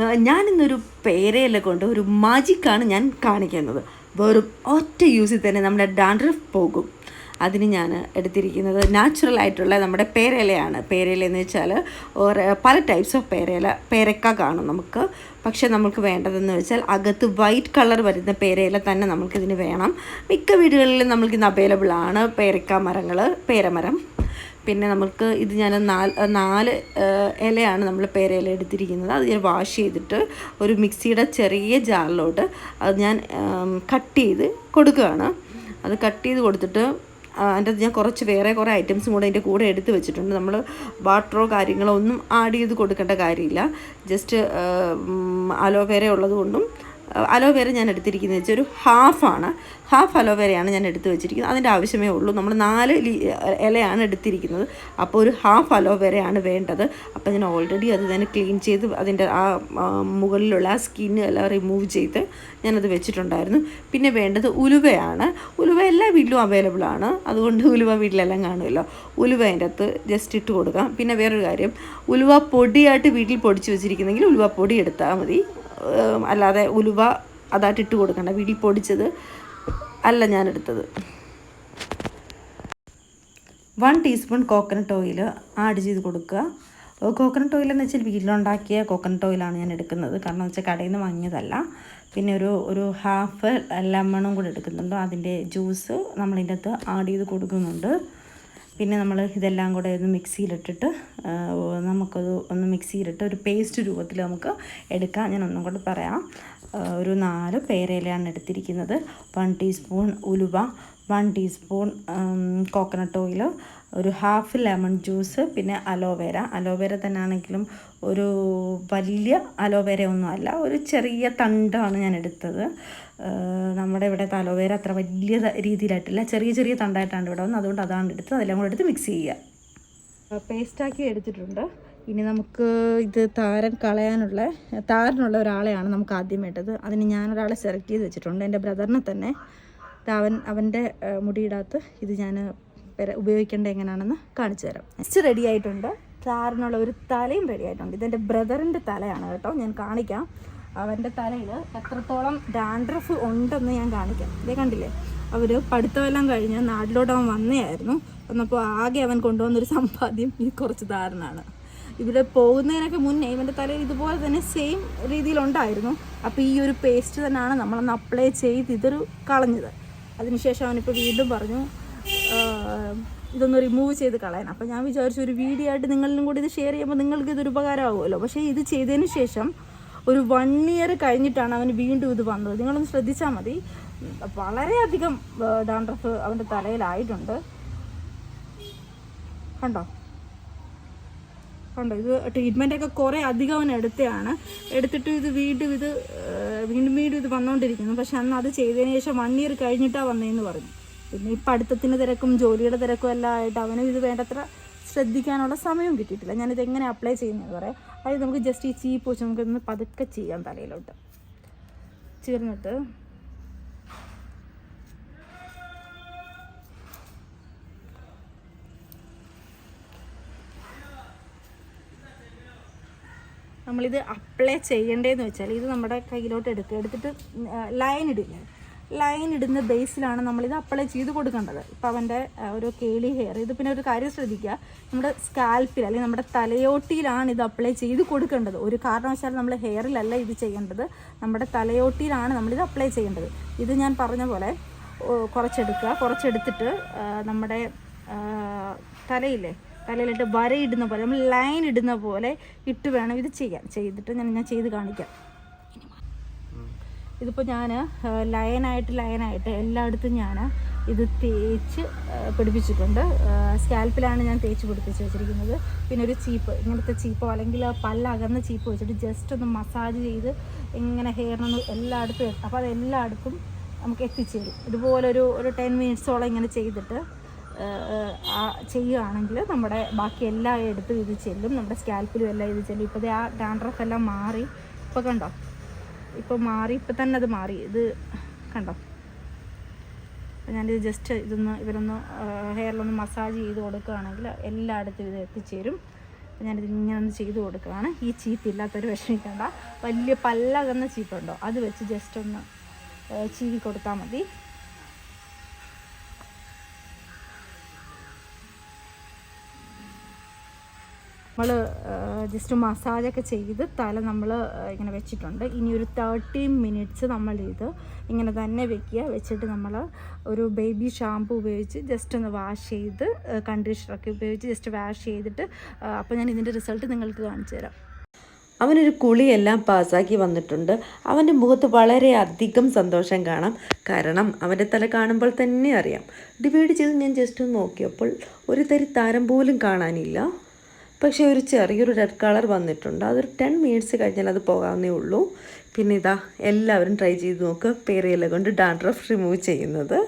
ഞാനിന്നൊരു പേരയില കൊണ്ട് ഒരു മാജിക്കാണ് ഞാൻ കാണിക്കുന്നത്. വെറും ഒറ്റ യൂസിൽ തന്നെ നമ്മുടെ ഡാൻഡ്രഫ് പോകും. അതിന് ഞാൻ എടുത്തിരിക്കുന്നത് നാച്ചുറൽ ആയിട്ടുള്ള നമ്മുടെ പേരയിലയാണ്. പേരയില എന്ന് വെച്ചാൽ പല ടൈപ്സ് ഓഫ് പേരയില പേരക്ക കാണും നമുക്ക്. പക്ഷേ നമുക്ക് വേണ്ടതെന്ന് വെച്ചാൽ അകത്ത് വൈറ്റ് കളർ വരുന്ന പേരയില തന്നെ നമുക്കിതിന് വേണം. മിക്ക വീടുകളിലും നമ്മൾക്കിന്ന് അവൈലബിൾ ആണ്. പേരക്ക മരങ്ങൾ പേരമരം. പിന്നെ നമുക്ക് ഇത് ഞാൻ നാല് നാല് ഇലയാണ് നമ്മൾ പേരയില എടുത്തിരിക്കുന്നത്. അത് ഞാൻ വാഷ് ചെയ്തിട്ട് ഒരു മിക്സിയുടെ ചെറിയ ജാറിലോട്ട് അത് ഞാൻ കട്ട് ചെയ്ത് കൊടുക്കുകയാണ്. അത് കട്ട് ചെയ്ത് കൊടുത്തിട്ട് അതിന്റെ ഞാൻ കുറച്ച് വേറെ കുറേ ഐറ്റംസും കൂടെ അതിന്റെ കൂടെ എടുത്ത് വെച്ചിട്ടുണ്ട്. നമ്മൾ വാട്ടറോ കാര്യങ്ങളോ ഒന്നും ആഡ് ചെയ്ത് കൊടുക്കേണ്ട കാര്യമില്ല. ജസ്റ്റ് അലോവേര ഉള്ളത് കൊണ്ടും അലോവേര ഞാൻ എടുത്തിരിക്കുന്നത് വെച്ചാൽ ഒരു ഹാഫാണ് ഹാഫ് അലോവേരയാണ് ഞാൻ എടുത്ത് വെച്ചിരിക്കുന്നത്. അതിന്റെ ആവശ്യമേ ഉള്ളൂ. നമ്മൾ നാല് ഇലയാണ് എടുത്തിരിക്കുന്നത്. അപ്പോൾ ഒരു ഹാഫ് അലോവേരയാണ് വേണ്ടത്. അപ്പോൾ ഞാൻ ഓൾറെഡി അത് തന്നെ ക്ലീൻ ചെയ്ത് അതിന്റെ ആ മുകളിലുള്ള ആ സ്കിന്ന് എല്ലാം റിമൂവ് ചെയ്ത് ഞാനത് വെച്ചിട്ടുണ്ടായിരുന്നു. പിന്നെ വേണ്ടത് ഉലുവയാണ്. ഉലുവ എല്ലാ വീട്ടിലും അവൈലബിൾ ആണ്. അതുകൊണ്ട് ഉലുവ വീട്ടിലെല്ലാം കാണുമല്ലോ. ഉലുവ അതിന്റെ അകത്ത് ജസ്റ്റ് ഇട്ട് കൊടുക്കാം. പിന്നെ വേറൊരു കാര്യം. ഉലുവ പൊടിയായിട്ട് വീട്ടിൽ പൊടിച്ച് വെച്ചിരിക്കുന്നെങ്കിൽ ഉലുവ പൊടി എടുത്താൽ മതി. അല്ലാതെ ഉലുവ അതായിട്ട് ഇട്ട് കൊടുക്കണ്ട. വിടി പൊടിച്ചത് അല്ല ഞാൻ എടുത്തത് one teaspoon coconut oil add ചെയ്ത് കൊടുക്കുക. കോക്കനട്ട് ഓയിൽ എന്ന് വെച്ചാൽ വീട്ടിലുണ്ടാക്കിയ കോക്കനട്ട് ഓയിലാണ് ഞാൻ എടുക്കുന്നത്. കാരണം വെച്ചാൽ കടയിൽ നിന്ന് വാങ്ങിയതല്ല. പിന്നെ ഒരു ഒരു ഹാഫ് ലെമണും കൂടെ എടുക്കുന്നുണ്ട്. അതിന്റെ ജ്യൂസ് നമ്മളിതിന്റെ അകത്ത് ആഡ് ചെയ്ത് കൊടുക്കുന്നുണ്ട്. പിന്നെ നമ്മൾ ഇതെല്ലാം കൂടെ ഒന്ന് മിക്സിയിലിട്ടിട്ട് നമുക്കത് ഒന്ന് മിക്സിയിലിട്ട് ഒരു പേസ്റ്റ് രൂപത്തിൽ നമുക്ക് എടുക്കാം. ഞാൻ ഒന്നും കൂടെ പറയാം. ഒരു നാല് പേരയിലാണ് എടുത്തിരിക്കുന്നത്. വൺ ടീസ്പൂൺ ഉലുവ വൺ ടീസ്പൂൺ കോക്കനട്ട് ഓയിൽ ഒരു ഹാഫ് ലെമൺ ജ്യൂസ് പിന്നെ അലോവേര അലോവേര തന്നെ ആണെങ്കിലും ഒരു വലിയ അലോവേര ഒന്നും അല്ല ഒരു ചെറിയ തണ്ടാണ് ഞാൻ എടുത്തത്. നമ്മുടെ ഇവിടുത്തെ അലോവേര അത്ര വലിയ രീതിയിലായിട്ടില്ല. ചെറിയ ചെറിയ തണ്ടായിട്ടാണ് ഇവിടെ വന്നത്. അതുകൊണ്ട് അതാണ് എടുത്ത് അതെല്ലാം കൂടെ എടുത്ത് മിക്സ് ചെയ്യുക. പേസ്റ്റാക്കി എടുത്തിട്ടുണ്ട്. ഇനി നമുക്ക് ഇത് താരൻ കളയാനുള്ള താരനുള്ള ഒരാളെയാണ് നമുക്ക് ആദ്യം വേണ്ടത്. അതിന് ഞാനൊരാളെ സെലക്ട് ചെയ്ത് വെച്ചിട്ടുണ്ട്. എന്റെ ബ്രദറിനെ തന്നെ. അവൻ അവന്റെ മുടിയിടാത്ത് ഇത് ഞാൻ ഉപയോഗിക്കേണ്ടത് എങ്ങനെയാണെന്ന് കാണിച്ചു തരാം. നെക്സ്റ്റ് റെഡി ആയിട്ടുണ്ട്. താരനുള്ള ഒരു തലയും റെഡി ആയിട്ടുണ്ട്. ഇതെന്റെ ബ്രദറിന്റെ തലയാണ് കേട്ടോ. ഞാൻ കാണിക്കാം. അവന്റെ തലയിൽ എത്രത്തോളം ഡാൻഡ്രഫ് ഉണ്ടെന്ന് ഞാൻ കാണിക്കാം. ഇതേ കണ്ടില്ലേ? അവർ പഠിത്തമെല്ലാം കഴിഞ്ഞ് നാട്ടിലോട്ട് അവൻ വന്നതായിരുന്നു വന്നപ്പോൾ ആകെ അവൻ കൊണ്ടുവന്നൊരു സമ്പാദ്യം ഈ കുറച്ച് ധാരണാണ്. ഇവിടെ പോകുന്നതിനൊക്കെ മുന്നേ ഇവന്റെ തലയിൽ ഇതുപോലെ തന്നെ സെയിം രീതിയിലുണ്ടായിരുന്നു. അപ്പോൾ ഈ ഒരു പേസ്റ്റ് തന്നെയാണ് നമ്മളന്ന് അപ്ലൈ ചെയ്ത് ഇതൊരു കളഞ്ഞത്. അതിനുശേഷം അവനിപ്പോൾ വീണ്ടും പറഞ്ഞു "ആഹ്, ഇതൊന്ന് റിമൂവ് ചെയ്ത് കളയാൻ. അപ്പോൾ ഞാൻ വിചാരിച്ചു ഒരു വീഡിയോ ആയിട്ട് നിങ്ങളിലും കൂടി ഇത് ഷെയർ ചെയ്യുമ്പോൾ നിങ്ങൾക്ക് ഇതൊരു ഉപകാരമാകുമല്ലോ. പക്ഷേ ഇത് ചെയ്തതിന് ശേഷം ഒരു വൺ ഇയർ കഴിഞ്ഞിട്ടാണ് അവന് വീണ്ടും ഇത് വന്നത്. നിങ്ങളൊന്ന് ശ്രദ്ധിച്ചാൽ മതി. വളരെയധികം ഡാൻഡ്രഫ് അവന്റെ തലയിലായിട്ടുണ്ട്. കണ്ടോ? കണ്ടോ? ഇത് ട്രീറ്റ്മെന്റ് ഒക്കെ കുറേ അധികം അവൻ എടുത്തതാണ് എടുത്തിട്ട് ഇത് വീണ്ടും ഇത് വീണ്ടും വീണ്ടും ഇത് വന്നുകൊണ്ടിരിക്കുന്നു പക്ഷെ അന്ന് അത് ചെയ്തതിന് ശേഷം വൺ ഇയർ കഴിഞ്ഞിട്ടാണ് വന്നതെന്ന് പറഞ്ഞു. പിന്നെ ഈ പഠിത്തത്തിന്റെ തിരക്കും ജോലിയുടെ തിരക്കും എല്ലാം ആയിട്ട് അവനും ഇത് വേണ്ടത്ര ശ്രദ്ധിക്കാനുള്ള സമയവും കിട്ടിയിട്ടില്ല. ഞാനിത് എങ്ങനെ അപ്ലൈ ചെയ്യുന്നത് പറയാം. അതായത് നമുക്ക് ജസ്റ്റ് ഈ ചീപ്പ് വെച്ച് നമുക്കൊന്ന് പതുക്കെ ചെയ്യാം തലയിലോട്ട്. ചേർന്നിട്ട് നമ്മളിത് അപ്ലൈ ചെയ്യേണ്ടതെന്ന് വെച്ചാൽ ഇത് നമ്മുടെ കയ്യിലോട്ട് എടുക്കുക എടുത്തിട്ട് ലൈൻ ഇടില്ലേ? ലൈൻ ഇടുന്ന ബേസിലാണ് നമ്മളിത് അപ്ലൈ ചെയ്ത് കൊടുക്കേണ്ടത്. ഇപ്പോൾ അവന്റെ ഒരു കേളി ഹെയർ ഇത് പിന്നെ ഒരു കാര്യം ശ്രദ്ധിക്കുക നമ്മുടെ സ്കാൽപ്പിൽ അല്ലെങ്കിൽ നമ്മുടെ തലയോട്ടിയിലാണ് ഇത് അപ്ലൈ ചെയ്ത് കൊടുക്കേണ്ടത്. ഒരു കാരണവശാലും നമ്മൾ ഹെയറിലല്ല ഇത് ചെയ്യേണ്ടത്. നമ്മുടെ തലയോട്ടിയിലാണ് നമ്മളിത് അപ്ലൈ ചെയ്യേണ്ടത്. ഇത് ഞാൻ പറഞ്ഞ പോലെ കുറച്ചെടുക്കുക. കുറച്ചെടുത്തിട്ട് നമ്മുടെ തലയിലെ തലയിലിട്ട് വരയിടുന്ന പോലെ നമ്മൾ ലൈൻ ഇടുന്ന പോലെ ഇട്ട് വേണം ഇത് ചെയ്യാൻ. ചെയ്തിട്ട് ഞാൻ ഞാൻ ചെയ്ത് കാണിക്കാം. ഇതിപ്പോൾ ഞാൻ ലയനായിട്ട് ലയനായിട്ട് എല്ലായിടത്തും ഞാൻ ഇത് തേച്ച് പിടിപ്പിച്ചിട്ടുണ്ട്. സ്കാൽപ്പിലാണ് ഞാൻ തേച്ച് പിടിപ്പിച്ച് വെച്ചിരിക്കുന്നത്. പിന്നെ ഒരു ചീപ്പ് ഇങ്ങനത്തെ ചീപ്പോ അല്ലെങ്കിൽ പല്ലകന്ന ചീപ്പ് വെച്ചിട്ട് ജസ്റ്റ് ഒന്ന് മസാജ് ചെയ്ത് ഇങ്ങനെ ഹെയറിനൊന്ന് എല്ലായിടത്തും അപ്പോൾ അത് എല്ലായിടത്തും നമുക്ക് എത്തിച്ചേരും. ഇതുപോലെ ഒരു ഒരു ടെൻ മിനിറ്റ്സോളം ഇങ്ങനെ ചെയ്തിട്ട് ചെയ്യുകയാണെങ്കിൽ നമ്മുടെ ബാക്കി എല്ലാ എടുത്തും ഇത് ചെല്ലും. നമ്മുടെ സ്കാൽപ്പിലും എല്ലാം ഇത് ചെല്ലും. ഇപ്പോൾ ആ ഡാൻഡ്രഫ് എല്ലാം മാറി. ഇപ്പോൾ കണ്ടോ? ഇപ്പോൾ മാറി ഇപ്പം തന്നെ അത് മാറി. ഇത് കണ്ടോ? ഞാനിത് ജസ്റ്റ് ഇതൊന്ന് ഇവരൊന്ന് ഹെയറിലൊന്ന് മസാജ് ചെയ്ത് കൊടുക്കുകയാണെങ്കിൽ എല്ലായിടത്തും ഇത് എത്തിച്ചേരും. ഞാനിത് ഇങ്ങനെ ഒന്ന് ചെയ്ത് കൊടുക്കുകയാണ്. ഈ ചീപ്പ് ഇല്ലാത്തൊരു വിഷമിക്കണ്ട. വലിയ പല്ലകന്ന ചീപ്പുണ്ടോ അത് വെച്ച് ജസ്റ്റ് ഒന്ന് ചീവി കൊടുത്താൽ മതി. നമ്മൾ ജസ്റ്റ് മസാജൊക്കെ ചെയ്ത് തല നമ്മൾ ഇങ്ങനെ വെച്ചിട്ടുണ്ട്. ഇനി ഒരു തേർട്ടി മിനിറ്റ്സ് നമ്മൾ ഇത് ഇങ്ങനെ തന്നെ വെക്കുക. വെച്ചിട്ട് നമ്മൾ ഒരു ബേബി ഷാമ്പു ഉപയോഗിച്ച് ജസ്റ്റ് ഒന്ന് വാഷ് ചെയ്ത് കണ്ടീഷണറൊക്കെ ഉപയോഗിച്ച് ജസ്റ്റ് വാഷ് ചെയ്തിട്ട് അപ്പോൾ ഞാൻ ഇതിന്റെ റിസൾട്ട് നിങ്ങൾക്ക് കാണിച്ചു തരാം. അവനൊരു കുളിയെല്ലാം പാസ്സാക്കി വന്നിട്ടുണ്ട്. അവന്റെ മുഖത്ത് വളരെ അധികം സന്തോഷം കാണാം. കാരണം അവന്റെ തല കാണുമ്പോൾ തന്നെ അറിയാം. ഡിവൈഡ് ചെയ്ത് ഞാൻ ജസ്റ്റ് നോക്കിയപ്പോൾ ഒരു തരി താരം പോലും കാണാനില്ല. പക്ഷേ ഒരു ചെറിയൊരു റെഡ് കളർ വന്നിട്ടുണ്ട്. അതൊരു ടെൻ മിനിറ്റ്സ് കഴിഞ്ഞാൽ അത് പോകാവുന്നേ ഉള്ളൂ. പിന്നെ ഇതാ എല്ലാവരും ട്രൈ ചെയ്ത് നോക്കുക പേരയില കൊണ്ട് ഡാൻഡ്രഫ് റിമൂവ് ചെയ്യുന്നത്.